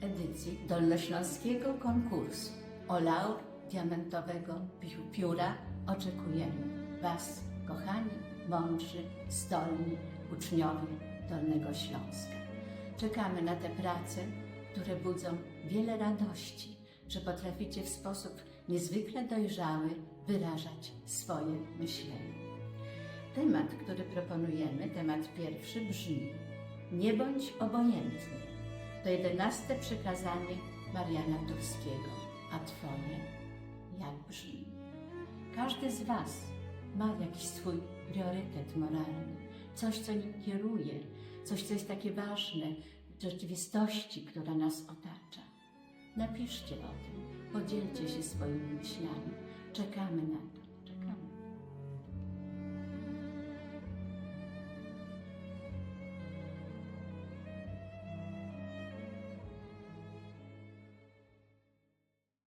edycji Dolnośląskiego konkursu o laur diamentowego pi- pióra oczekujemy Was, kochani, mądrzy, zdolni uczniowie Dolnego Śląska. Czekamy na te prace, które budzą wiele radości, że potraficie w sposób niezwykle dojrzały wyrażać swoje myślenie. Temat, który proponujemy, temat pierwszy brzmi Nie bądź obojętny. To jedenaste przykazanie Mariana Turskiego. A Twoje jak brzmi? Każdy z Was ma jakiś swój priorytet moralny, coś, co nim kieruje, coś, co jest takie ważne w rzeczywistości, która nas otacza. Napiszcie o tym, podzielcie się swoimi myślami. Czekamy na to.